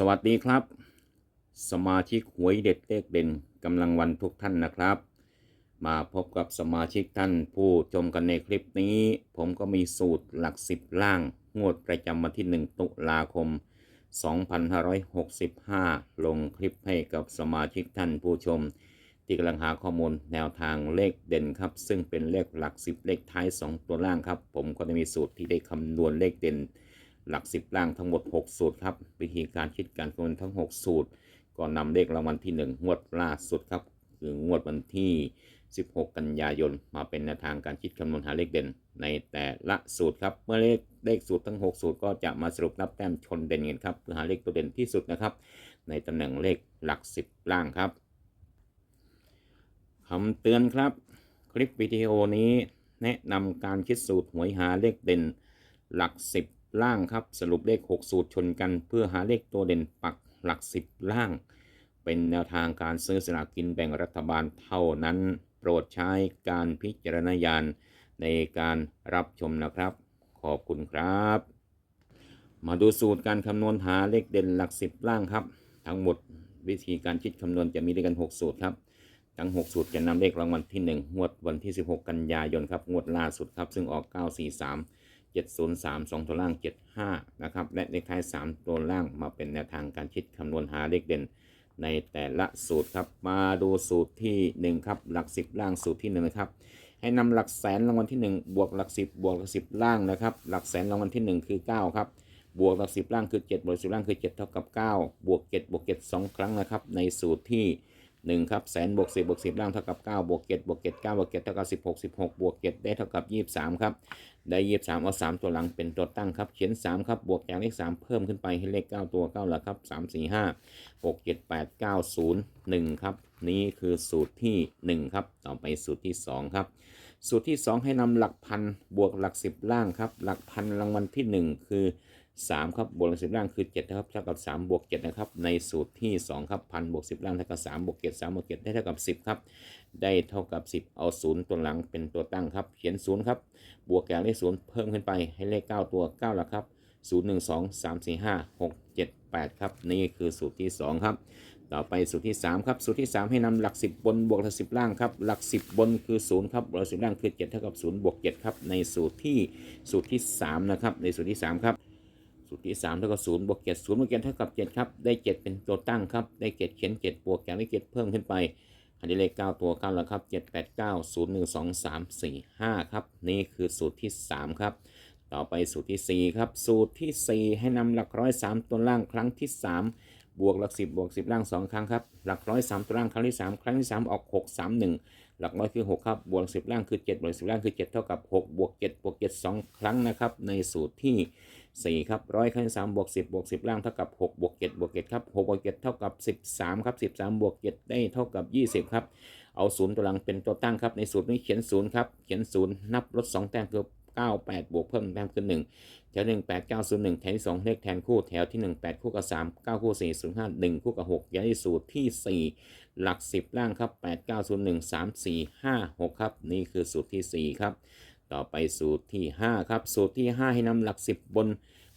สวัสดีครับ สมาชิกหวยเด็ดเลขเด่นกำลังวันทุกท่านนะครับ มาพบกับสมาชิกท่านผู้ชมกันในคลิปนี้ ผมก็มีสูตรหลักสิบล่าง งวดประจำวันที่ 1 ตุลาคม 2565 ลงคลิปให้กับสมาชิกท่านผู้ชม ที่กำลังหาข้อมูลแนวทางเลขเด่นครับ ซึ่งเป็นเลขหลักสิบเลขท้าย 2 ตัวล่างครับ ผมก็จะมีสูตรที่ได้คำนวณเลขเด่น หลักสิบล่างทั้งหมด 6 สูตรครับ วิธีการคิดการคำนวณทั้ง 6 สูตร ก็นำเลขรางวัลที่ 1 งวดล่าสุดครับ คืองวดวันที่ 16 กันยายน มาเป็นแนวทางการคิดคำนวณหาเลขเด่น ในแต่ละสูตรครับ เมื่อเลขเลขสูตรทั้ง 6 สูตรก็จะมาสรุปนับแต้มชนเด่นกันครับเพื่อหาเลขตัวเด่นที่สุดนะครับ ในตำแหน่งเลขหลัก 10 ล่างครับคำเตือนครับ คลิปวิดีโอนี้ แนะนำการคิดสูตรหวยหาเลขเด่นหลัก 10 ล่างครับ สรุปเลข 6 สูตรชนกัน เพื่อหาเลขตัวเด่นปักหลัก 10 ล่าง เป็นแนวทางการซื้อสลากกินแบ่งรัฐบาลเท่านั้น โปรดใช้การพิจารณญาณในการรับชมนะครับ ขอบคุณครับ มาดูสูตรการคำนวณหาเลขเด่นหลัก 10 ล่างครับ ทั้งหมดวิธีการคิดคำนวณจะมีด้วยกัน 6 สูตรครับทั้ง 6 สูตรจะนำเลขรางวัลที่ 1 งวดวันที่ 16 กันยายนครับ งวดล่าสุดครับ ซึ่งออก 943 703 2 ตัวล่าง 75 นะครับ และเลขท้าย 3 ตัวล่างมาเป็นแนวทางการคิดคำนวณหาเลขเด่น ในแต่ละสูตรครับ มาดูสูตรที่ 1 ครับ หลัก 10 ล่างสูตรที่ 1 นะครับ ให้นำหลักแสนรางวัลที่ 1 บวกหลัก 10 บวกหลัก 10 ล่างนะครับ หลักแสนรางวัลที่ 1 คือ 9 ครับบวกหลัก10ล่างคือ 7 บวก10ล่างคือ 7 เท่ากับ 9 บวก 7 บวก 7 2 ครั้งนะครับ ในสูตรที่ 1ครับแสนบวก10บวก10 ล่างเท่ากับ9บวก7บวก7 9บวก7เท่ากับ16 16 บวก7ได้เท่ากับ 23 ครับ ได้ 23 เอา 3 ตัวหลังเป็นตัวตั้งครับเขียน 3 ครับ บวกจากเลข 3 เพิ่มขึ้นไปให้เลข 9 ตัว9หลักครับ 3 4 5 6 7 8 9 0 1 ครับ นี่คือสูตรที่ 1 ครับ ต่อไปสูตรที่ 2 ครับ สูตรที่ 2 ให้นำหลักพันบวกหลัก 10 ล่างครับ หลักพันรางวัลที่ 1 คือ 3ครับบวกหลักสิบล่างคือ7นะครับเท่ากับ3บวก7นะครับในสูตรที่ 2 ครับพันบวก10ล่างเท่ากับ3บวก7 3บวก7ได้เท่ากับ 10ครับได้เท่ากับ 10 เอา0ตัวหลังเป็นตัวตั้งครับเขียน0ครับบวกจากเลข0เพิ่มขึ้นไปให้เลข 9 ตัว9หลักครับ0 1 2 3 4 5 6 7 8ครับนี่คือสูตรที่ 2 ครับ ต่อไปสูตรที่ 3 ครับสูตรที่ 3 ให้นำหลัก 10 บนบวกหลัก10ล่างครับหลัก 10 บนคือ0ครับบวกหลัก10ล่างคือ7เท่ากับ0บวก7ครับในสูตรที่สูตรที่ 3 นะครับในสูตรที่ 3 ครับ สูตรที่3เท่ากับ0บวก7 0บวก7เท่ากับ7ครับ ได้7เป็นตัวตั้งครับ ได้7เขียน7บวกจากเลข7เพิ่มขึ้นไปอันนี้เลข9ตัว9แล้วครับ7 8 9 0 1 2 3 4 5ครับ นี่คือสูตรที่3ครับ ต่อไปสูตรที่4ครับ สูตรที่4ให้นำหลักร้อย3ตัวล่างครั้งที่3บวกหลัก10บวก10ล่าง2ครั้งครับ หลักร้อย3ตัวล่างครั้งที่3ครั้งที่3ออก6 3 1ห หลักร้อยคือ 6 ครับบวก10ล่างคือ7บวก10ล่างคือ 7 เท่ากับ6บวก7บวก7 2 ครั้งนะครับ ในสูตรที่ 4 ครับร้อยครั้งที่3บวก10บวก10 ล่างเท่ากับ6บวก7บวก7ครับ6บวก7เท่ากับ 13ครับ13บวก7ได้เท่ากับ 20 ครับ เอาศูนย์ตัวหลังเป็นตัวตั้งครับ ในสูตรนี้เขียนศูนย์ครับเขียนศูนย์นับลด2แต้มคือ9 8 บวกเพิ่มแต้มคือ1แถว1 8 9 0 1แถวที่2เลขแทนคู่แถวที่ 1 8 คู่กับ 3 9 คู่ 4 0 5 1 คู่กับ6ย้ายสูตรที่4 หลัก 10 ล่างครับ 8 9 0 1 3 4 5 6 ครับ นี่คือสูตรที่ 4 ครับ ต่อไปสูตรที่ 5 ครับ สูตรที่ 5 ให้นำหลัก 10 บน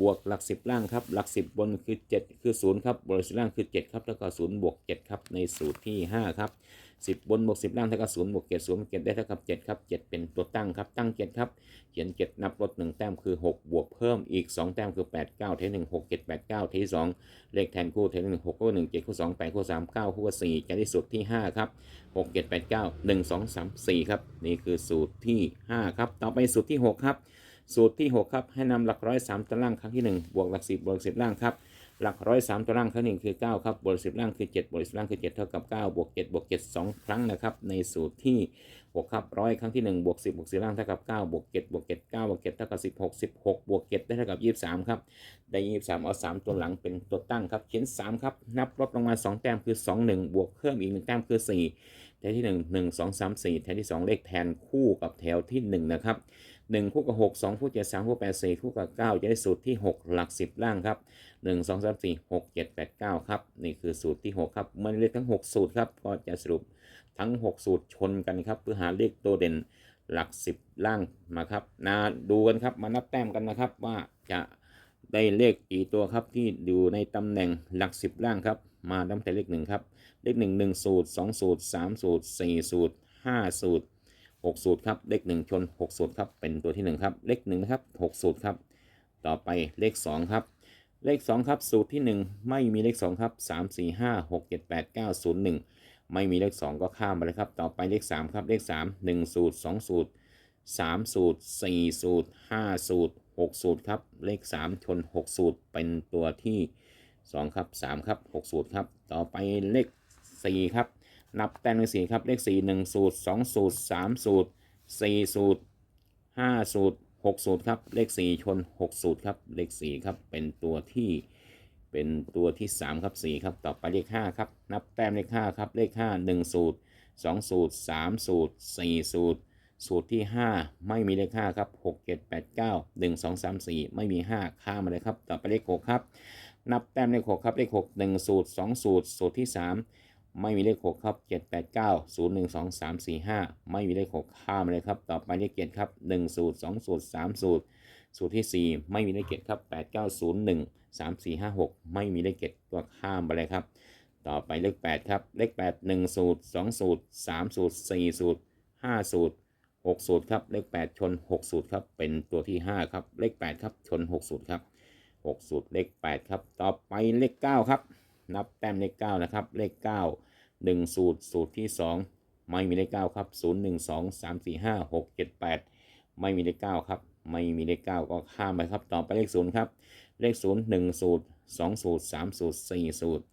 บวกหลัก 10 ล่างครับ หลัก 10 บนคือ 7 คือ 0 ครับบวกหลัก10ล่างคือ 7 ครับ แล้วก็ 0 บวก 7 ครับ ในสูตรที่ 5 ครับ สิบบนบวกสิบล่างเท่ากับศูนย์บวกเจ็ศูนย์เกศได้เท่ากับเจ็ดครับเจ็ดเป็นตัวตั้งครับตั้งเจ็ดครับเขียนเจ็ดนับลดหนึ่งแต้มคือหกบวกเพิ่มอีกสองแต้มคือแปดเก้าเทหนึ่งหกเก็ดแปดเก้าเทสองเลขแทนคู่เทหนึ่งหกคู่หนึ่งเก็ดคู่สองแปดคู่สามเก้าคู่สี่เจะที่สุดที่ห้าครับหกเก็ดแปดเก้าหนึ่งสองสามสี่ครับนี่คือสูตรที่ห้าครับต่อไปสูตรที่หกครับสูตรที่ 6 ครับ ให้นำหลักร้อยสามตารางครั้งที่ 1 บวกหลักสิบบวกสิบล่างครับ หลักร้อยสามตัวล่างครั้งหนึ่งคือ 9 ครับบวกสิบล่างคือ 7บวกสิบล่างคือ 7 เท่ากับ 9 บวก 7 บวก 7 2 ครั้งนะครับ ในสูตรที่ 6 ครับร้อยครั้งที่ 1 บวก 10 บวก10ล่างเท่ากับ 9 บวก 7 บวก 7 9 บวก 7 เท่ากับ 16 16 บวก 7 ได้เท่ากับ 23 ครับ ได้ 23 เอา 3 ตัวหลังเป็นตัวตั้งครับเขียน 3 ครับ นับลดลงมา 2 แต้มคือ 2 1 บวกเพิ่มอีก 1 แต้มคือ 4แถวที่ 1 1 2 3 4แถวที่ 2 เลขแทนคู่กับแถวที่ 1 นะครับ 1 คู่กับ 6 2 คู่ 7 3 คู่ 8 4 คู่กับ 9 จะได้สูตรที่ 6 หลัก 10 ล่างครับ 1 2 3 4 6 7 8 9 ครับ นี่คือสูตรที่ 6 ครับมันเลขทั้ง 6 สูตรครับ ก็จะสรุปทั้ง 6 สูตรชนกันครับ เพื่อหาเลขตัวเด่นหลัก 10 ล่างมาครับนาดูกันครับมานับแต้มกันนะครับว่าจะได้เลขกี่ตัวครับที่อยู่ในตำแหน่งหลักสิบล่างครับ มาตั้งแต่เลขหนึ่งครับ เลขหนึ่งหนึ่งสูตรสองสูตรสามสูตรสี่สูตรห้าสูตร หกสูตรครับเลขหนึ่งชนหกสูตรครับเป็นตัวที่หนึ่งครับเลขหนึ่งนะครับหกสูตรครับต่อไปเลขสองครับเลขสองครับสูตรที่หนึ่งไม่มีเลขสองครับสามสี่ห้าหกเจ็ดแปดเก้าศูนย์หนึ่งไม่มีเลขสองก็ข้ามไปเลยครับต่อไปเลขสามครับเลขสามหนึ่งสูตรสองสูตรสามสูตรสี่สูตรห้าสูตรหกสูตรครับเลขสามชนหกสูตร เป็นตัวที่สองครับสามครับหกสูตรครับต่อไปเลขสี่ครับ นับแต้มเลขสี่ครับ เลขสี่หนึ่งสูตรสองสูตรสามสูตรสี่สูตรห้าสูตรหกสูตรครับ เลขสี่ชนหกสูตรครับ เลขสี่ครับ เป็นตัวที่เป็นตัวที่สามครับสี่ครับ ต่อไปเลขห้าครับ นับแต้มเลขห้าครับ เลขห้าหนึ่งสูตรสองสูตรสามสูตรสี่สูตร สูตรที่5ไม่มีเลข5ครับ6 7 8 9 1 2 3 4ไม่มี5ข้ามมาเลยครับ ต่อไปเลข6ครับ นับแต้มเลข6ครับ เลข6 1สูตร2สูตร สูตรที่3 ไม่มีเลข 6 ครับ 7 8 9 0 1 2 3 4 5 ไม่มีเลข 6 ข้ามเลยครับ ต่อไปเลขเกียรครับ 1 สูตร 2 สูตร 3 สูตร สูตรที่ 4 ไม่มีเลขเกียรครับ 8 9 0 1 3 4 5 6 ไม่มีเลข7ก็ข้ามไปเลยครับ ต่อไปเลข 8 ครับ เลข 8 1 สูตร 2 สูตร 3 สูตร 4 สูตร 5 สูตร 6 สูตรครับ เลข 8 ชน 6 สูตรครับ เป็นตัวที่ 5 ครับ เลข 8 ครับ ชน 6 สูตรครับ 6 สูตร เลข 8 ครับ ต่อไปเลข 9 ครับ นับแต้มเลข9นะครับ เลข 9 1 สูตร สูตรที่ 2 ไม่มีเลข9ครับ 0 1 2 3 4 5 6 7 8 ไม่มีเลข9ครับ ไม่มีเลข 9 ก็ข้ามไปครับ ต่อไปเลข 0 ครับ เลข 0 1 สูตร 2 สูตร 3 สูตร 4 สูตร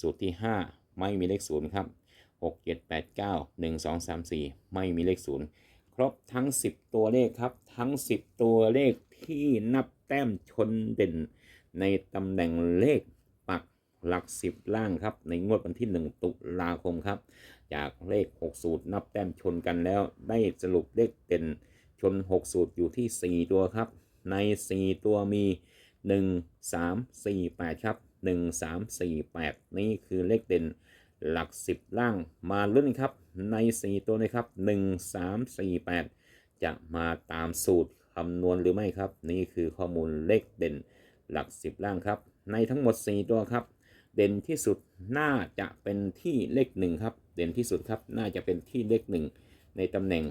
สูตรที่ 5 ไม่มีเลข 0 ครับ 6 7 8 9 1 2 3 4 ไม่มีเลข 0 ครบทั้ง 10 ตัวเลขครับ ทั้ง 10 ตัวเลขที่นับแต้มชนเด่นในตำแหน่งเลข หลัก10ล่างครับในงวดวันที่ 1 ตุลาคมครับ จากเลข 6 สูตรนับแต้มชนกันแล้ว ได้สรุปเลขเด่นชน 6 สูตรอยู่ที่ 4 ตัวครับ ใน 4 ตัวมี 1 3 4 8 ครับ 1 3 4 8 นี่คือเลขเด่นหลัก 10 ล่างมาลุ้นครับใน 4 ตัวนะครับ 1 3 4 8 จะมาตามสูตรคำนวณหรือไม่ครับ นี่คือข้อมูลเลขเด่นหลัก 10 ล่างครับ ในทั้งหมด 4 ตัวครับ เด่นที่สุดน่าจะเป็นที่เลข1ครับ เด่นที่สุดครับ น่าจะเป็นที่เลข1ในตำแหน่ง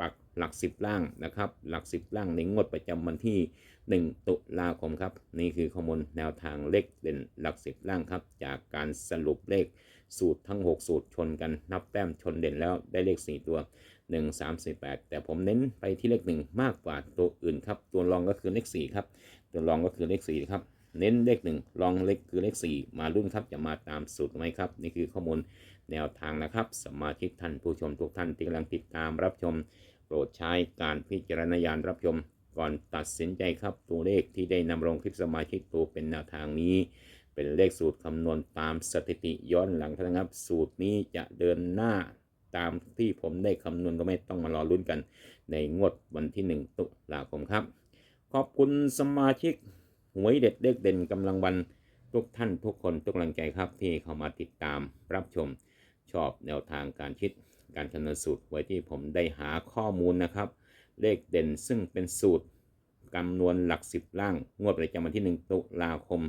ปักหลัก 10 ล่างนะครับ หลัก 10 ล่างในงวดประจำวันที่ 1 ตุลาคมครับ นี่คือข้อมูลแนวทางเลขเด่นหลัก 10 ล่างครับ จากการสรุปเลขสูตรทั้ง 6 สูตรชนกันนับแต้มชนเด่นแล้วได้เลข 4 ตัว 1 3 4 8 แต่ผมเน้นไปที่เลข 1 มากกว่าตัวอื่นครับ ตัวรองก็คือเลข 4 ครับ ตัวรองก็คือเลข 4 ครับ เน้นเลข1รองเลขคือเลข 4 มารุ่นครับจะมาตามสูตรไหมครับ นี่คือข้อมูลแนวทางนะครับ สมาชิกท่านผู้ชมทุกท่านที่กำลังติดตามรับชม โปรดใช้การพิจารณญาณรับชม ก่อนตัดสินใจครับ ตัวเลขที่ได้นำลงคลิปสมาชิกตัวเป็นแนวทางนี้ เป็นเลขสูตรคำนวณตามสถิติย้อนหลังนะครับ สูตรนี้จะเดินหน้าตามที่ผมได้คำนวณก็ไม่ต้องมารอลุ้นกัน ในงวดวันที่ 1 ตุลาคมครับ ขอบคุณสมาชิก หวยเด็ดเลขเด่นกำลังวันทุกท่านทุกคนทุกกำลังใจครับที่เข้ามาติดตามรับชมชอบแนวทางการคิดการคำนวณสูตรไว้ที่ผมได้หาข้อมูลนะครับ เลขเด่นซึ่งเป็นสูตรคำนวณหลัก 10 ล่าง งวดประจำวันที่ 1 ตุลาคม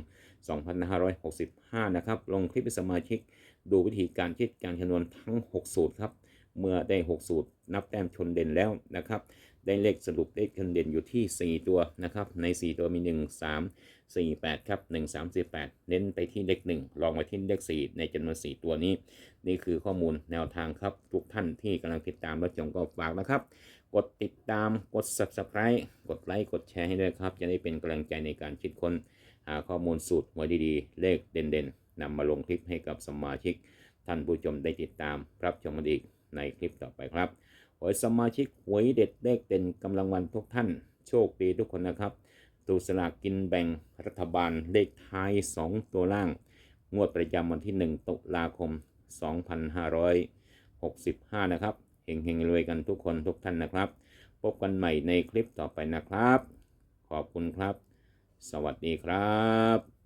2565 นะครับ ลงคลิปสมาชิก ดูวิธีการคิดการคำนวณทั้ง 6 สูตรครับ เมื่อได้ 6 สูตร นับแต้มชนเด่นแล้วนะครับ ได้เลขสรุปเลขชนเด่นอยู่ที่ 4 ตัวนะครับ ใน 4 ตัวมี 1 3 4 8 ครับ 1 3 4 8 เน้นไปที่เลข1ลองไปที่เลข 4 ในจำนวน 4 ตัวนี้ นี่คือข้อมูลแนวทางครับ ทุกท่านที่กำลังติดตามรับชมก็ฝากนะครับ กดติดตามกด subscribe กดไลค์กดแชร์ให้ด้วยครับ จะได้เป็นกำลังใจในการคิดค้นหาข้อมูลสูตรหวยดีๆ เลขเด่นๆนำมาลงคลิปให้กับสมาชิก ท่านผู้ชมได้ติดตามรับชมกันอีกในคลิปต่อไปครับ ขอให้สมาชิกหวยเด็ดเลขเด่นกำลังวันทุกท่าน โชคดีทุกคนนะครับตูสลากกินแบ่งรัฐบาลเลขท้าย 2 ตัวล่าง งวดประจำวันที่ 1 ตุลาคม 2565 นะครับเฮงๆรวยกันทุกคนทุกท่านนะครับ พบกันใหม่ในคลิปต่อไปนะครับ ขอบคุณครับ สวัสดีครับ